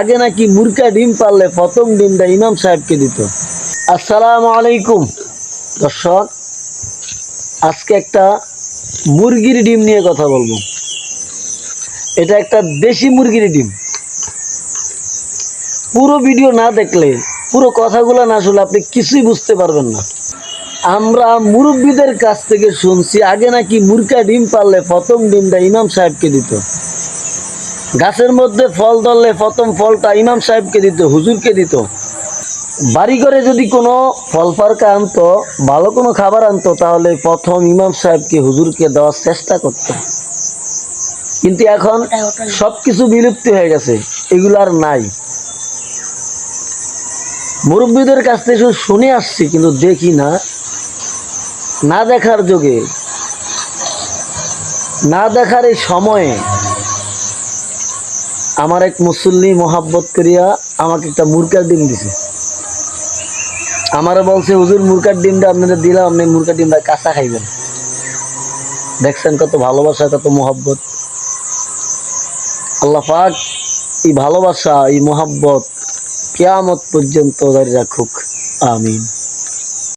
আগে নাকি মুরকা ডিম পারলে প্রথম ডিমটা ইমাম সাহেবকে দিত। আসসালামু আলাইকুম। দর্শক, আজকে একটা মুরগির ডিম নিয়ে কথা বলব। এটা একটা দেশি মুরগির ডিম। পুরো ভিডিও না দেখলে, পুরো কথাগুলো না শুনলে আপনি কিছুই বুঝতে পারবেন না। আমরা মুরব্বীদের কাছ থেকে শুনছি, আগে নাকি মুরগা ডিম পারলে প্রথম ডিমটা ইমাম সাহেবকে দিত। গাছের মধ্যে ফল ধরলে প্রথম ফলটা ইমাম সাহেবকে দিত, হুজুরকে দিত। বাড়ি করে যদি কোনো ফল ফারকা আনতো, ভালো কোনো খাবার আনতো, তাহলে প্রথম ইমাম সাহেবকে হুজুরকে দেওয়ার চেষ্টা করতো। কিন্তু এখন সব কিছু বিলুপ্তি হয়ে গেছে, এগুলো আর নাই। মুরব্বীদের কাছ থেকে শুধু শুনে আসছি, কিন্তু দেখি না। না দেখার যোগে, না দেখার এই সময়ে আমার এক মুসল্লি মোহাব্বত করিয়া আমাকে একটা মুরকার ডিম দিছে। আমারও বলছে, হুজুর, মুরকার ডিমটা আপনাদের দিলাম, আপনি মুরকার ডিমটা কাঁচা খাইবেন। দেখছেন কত ভালোবাসা, কত মোহাব্বত। আল্লাহ পাক এই ভালোবাসা, এই মোহাব্বত কেয়ামত পর্যন্ত জারি রাখুক। আমিন।